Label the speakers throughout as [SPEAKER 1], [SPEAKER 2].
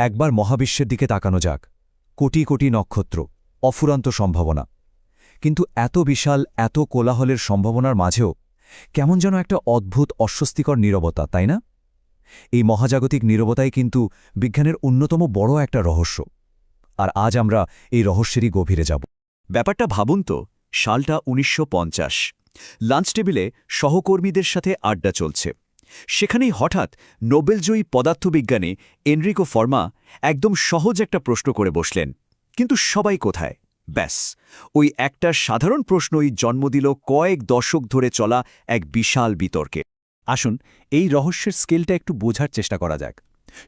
[SPEAKER 1] একবার মহাবিশ্বের দিকে তাকানো যাক। কোটি কোটি নক্ষত্র, অফুরান্ত সম্ভাবনা। কিন্তু এত বিশাল, এত কোলাহলের সম্ভাবনার মাঝেও কেমন যেন একটা অদ্ভুত, অস্বস্তিকর নীরবতা, তাই না? এই মহাজাগতিক নীরবতাই কিন্তু বিজ্ঞানের অন্যতম বড় একটা রহস্য। আর আজ আমরা এই রহস্যেরই গভীরে যাব।
[SPEAKER 2] ব্যাপারটা ভাবুন তো, সালটা উনিশশো লাঞ্চ টেবিলে সহকর্মীদের সাথে আড্ডা চলছে। সেখানেই হঠাৎ নোবেলজয়ী পদার্থবিজ্ঞানী এনরিকো ফর্মা একদম সহজ একটা প্রশ্ন করে বসলেন, কিন্তু সবাই কোথায়? ব্যাস, ওই একটা সাধারণ প্রশ্নই জন্ম দিল কয়েক দশক ধরে চলা এক বিশাল বিতর্কে।
[SPEAKER 3] আসুন এই রহস্যের স্কেলটা একটু বোঝার চেষ্টা করা যাক।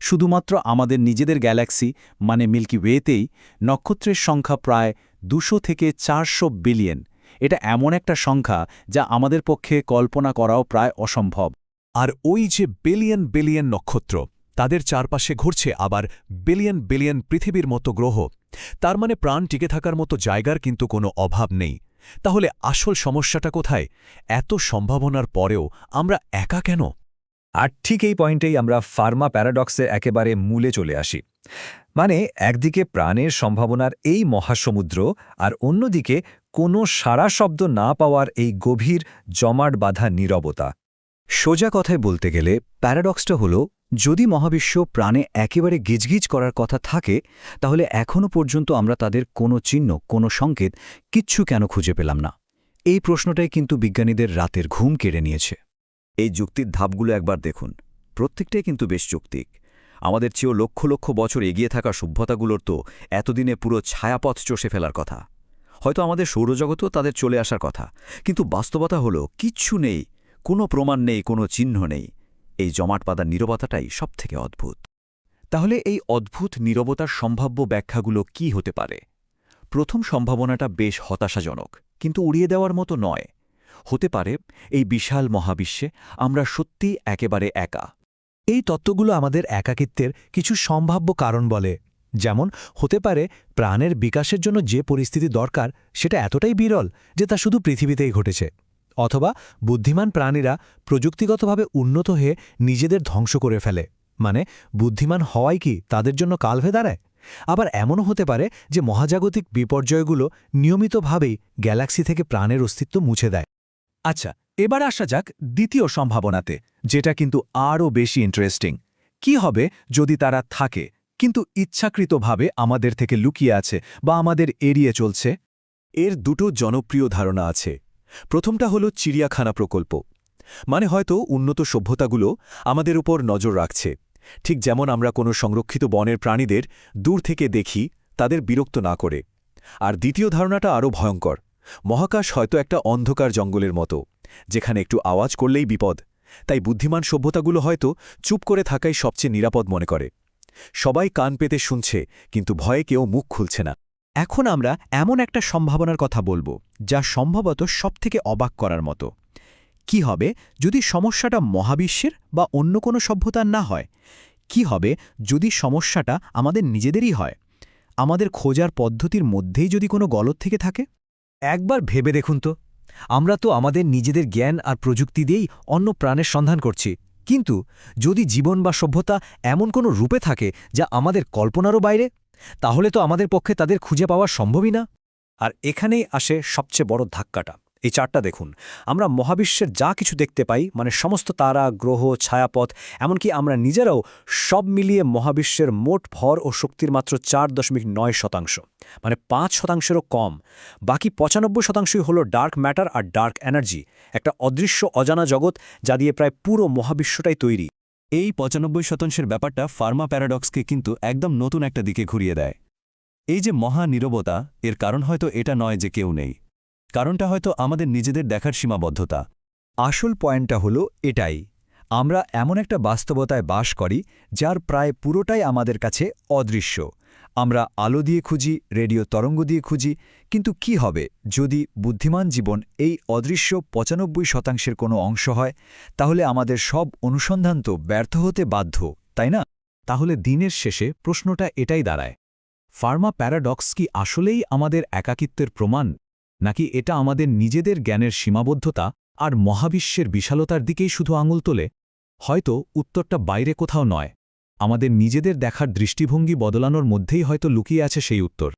[SPEAKER 3] শুধুমাত্র আমাদের নিজেদের গ্যালাক্সি মানে মিল্কি ওয়েতেই নক্ষত্রের সংখ্যা প্রায় দুশো থেকে চারশো বিলিয়ন। এটা এমন একটা সংখ্যা যা আমাদের পক্ষে কল্পনা করাও প্রায় অসম্ভব।
[SPEAKER 4] আর ওই যে বিলিয়ন বিলিয়ন নক্ষত্র, তাদের চারপাশে ঘুরছে আবার বিলিয়ন বিলিয়ন পৃথিবীর মতো গ্রহ। তার মানে প্রাণ টিকে থাকার মতো জায়গার কিন্তু কোনো অভাব নেই। তাহলে আসল সমস্যাটা কোথায়? এত সম্ভাবনার পরেও আমরা একা কেন?
[SPEAKER 5] আর ঠিক এই পয়েন্টেই আমরা ফার্মা প্যারাডক্সের একেবারে মূলে চলে আসি। মানে একদিকে প্রাণের সম্ভাবনার এই মহাসমুদ্র আর অন্যদিকে কোনো সারা শব্দ না পাওয়ার এই গভীর জমাট বাঁধা নীরবতা। সোজা কথায় বলতে গেলে প্যারাডক্সটা হল, যদি মহাবিশ্ব প্রাণে একেবারে গিজগিজ করার কথা থাকে, তাহলে এখনও পর্যন্ত আমরা তাদের কোনো চিহ্ন, কোনো সংকেত কিচ্ছু কেন খুঁজে পেলাম না? এই প্রশ্নটাই কিন্তু বিজ্ঞানীদের রাতের ঘুম কেড়ে নিয়েছে।
[SPEAKER 2] এই যুক্তির ধাপগুলো একবার দেখুন। প্রত্যেকটাই কিন্তু বেশ যুক্তিক। আমাদের চেয়েও লক্ষ লক্ষ বছর এগিয়ে থাকা সভ্যতাগুলোর তো এতদিনে পুরো ছায়াপথ চষে ফেলার কথা। হয়তো আমাদের সৌরজগতেও তাদের চলে আসার কথা। কিন্তু বাস্তবতা হলো, কিচ্ছু নেই। কোনো প্রমাণ নেই, কোনো চিহ্ন নেই। এই জমাট জমাটপাদার নীরবতাটাই সবথেকে অদ্ভুত।
[SPEAKER 4] তাহলে এই অদ্ভুত নীরবতার সম্ভাব্য ব্যাখ্যাগুলো কি হতে পারে? প্রথম সম্ভাবনাটা বেশ হতাশাজনক, কিন্তু উড়িয়ে দেওয়ার মতো নয়। হতে পারে এই বিশাল মহাবিশ্বে আমরা সত্যিই একেবারে একা।
[SPEAKER 6] এই তত্ত্বগুলো আমাদের একাকিত্বের কিছু সম্ভাব্য কারণ বলে। যেমন, হতে পারে প্রাণের বিকাশের জন্য যে পরিস্থিতি দরকার, সেটা এতটাই বিরল যে তা শুধু পৃথিবীতেই ঘটেছে। অথবা বুদ্ধিমান প্রাণীরা প্রযুক্তিগতভাবে উন্নত হয়ে নিজেদের ধ্বংস করে ফেলে। মানে বুদ্ধিমান হওয়াই কি তাদের জন্য কালভে দাঁড়ায়? আবার এমনও হতে পারে যে মহাজাগতিক বিপর্যয়গুলো নিয়মিতভাবেই গ্যালাক্সি থেকে প্রাণের অস্তিত্ব মুছে দেয়।
[SPEAKER 4] আচ্ছা এবার আসা যাক দ্বিতীয় সম্ভাবনাতে, যেটা কিন্তু আরও বেশি ইন্টারেস্টিং কি হবে যদি তারা থাকে, কিন্তু ইচ্ছাকৃতভাবে আমাদের থেকে লুকিয়ে আছে বা আমাদের এড়িয়ে চলছে? এর দুটো জনপ্রিয় ধারণা আছে। প্রথমটা হলো চিড়িয়াখানা প্রকল্প। মানে হয়তো উন্নত সভ্যতাগুলো আমাদের উপর নজর রাখছে। ঠিক যেমন আমরা কোনো সংরক্ষিত বনের প্রাণীদের দূর থেকে দেখি, তাদের বিরক্ত না করে। আর দ্বিতীয় ধারণাটা আরও ভয়ঙ্কর। মহাকাশ হয়তো একটা অন্ধকার জঙ্গলের মতো, যেখানে একটু আওয়াজ করলেই বিপদ। তাই বুদ্ধিমান সভ্যতাগুলো হয়তো চুপ করে থাকাই সবচেয়ে নিরাপদ মনে করে। সবাই কান পেতে শুনছে, কিন্তু ভয়ে কেউ মুখ খুলছে না।
[SPEAKER 6] এখন আমরা এমন একটা সম্ভাবনার কথা বলব, যা সম্ভবত সবথেকে অবাক করার মতো। কি হবে যদি সমস্যাটা মহাবিশ্বের বা অন্য কোনো সভ্যতার না হয়? কি হবে যদি সমস্যাটা আমাদের নিজেদেরই হয়? আমাদের খোঁজার পদ্ধতির মধ্যেই যদি কোনো গলত থেকে থাকে?
[SPEAKER 5] একবার ভেবে দেখুন তো। আমরা তো আমাদের নিজেদের জ্ঞান আর প্রযুক্তি দিয়েই অন্য প্রাণের সন্ধান করছি। কিন্তু যদি জীবন বা সভ্যতা এমন কোনো রূপে থাকে যা আমাদের কল্পনারও বাইরে? তাহলে তো আমাদের পক্ষে তাদের খুঁজে পাওয়া সম্ভবই না। আর এখানেই আসে সবচেয়ে বড় ধাক্কাটা। এই চারটা দেখুন। আমরা মহাবিশ্বের যা কিছু দেখতে পাই মানে সমস্ত তারা, গ্রহ, ছায়াপথ, এমনকি আমরা নিজেরাও সব মিলিয়ে মহাবিশ্বের মোট ভর ও শক্তির মাত্র চার দশমিক নয় শতাংশ। মানে পাঁচ শতাংশেরও কম। বাকি পঁচানব্বই শতাংশই হলো ডার্ক ম্যাটার আর ডার্ক এনার্জি, একটা অদৃশ্য অজানা জগৎ যা দিয়ে প্রায় পুরো মহাবিশ্বটাই তৈরি।
[SPEAKER 4] এই পঁচানব্বই শতাংশের ব্যাপারটা ফার্মা প্যারাডক্সকে কিন্তু একদম নতুন একটা দিকে ঘুরিয়ে দেয়। এই যে মহা নীরবতা, এর কারণ হয়তো এটা নয় যে কেউ নেই। কারণটা হয়তো আমাদের নিজেদের দেখার সীমাবদ্ধতা।
[SPEAKER 5] আসল পয়েন্টটা হলো এটাই। আমরা এমন একটা বাস্তবতায় বাস করি, যার প্রায় পুরোটাই আমাদের কাছে অদৃশ্য। আমরা আলো দিয়ে খুঁজি, রেডিও তরঙ্গ দিয়ে খুঁজি, কিন্তু কি হবে যদি বুদ্ধিমান জীবন এই অদৃশ্য পঁচানব্বই শতাংশের কোনো অংশ হয়? তাহলে আমাদের সব অনুসন্ধান তো ব্যর্থ হতে বাধ্য, তাই না?
[SPEAKER 4] তাহলে দিনের শেষে প্রশ্নটা এটাই দাঁড়ায়। ফার্মা প্যারাডক্স কি আসলেই আমাদের একাকিত্বের প্রমাণ? নাকি এটা আমাদের নিজেদের জ্ঞানের সীমাবদ্ধতা আর মহাবিশ্বের বিশালতার দিকেই শুধু আঙুল তোলে? হয়তো উত্তরটা বাইরে কোথাও নয়।
[SPEAKER 3] আমাদের নিজেদের দেখার দৃষ্টিভঙ্গি বদলানোর মধ্যেই হয়তো লুকিয়ে আছে সেই উত্তর।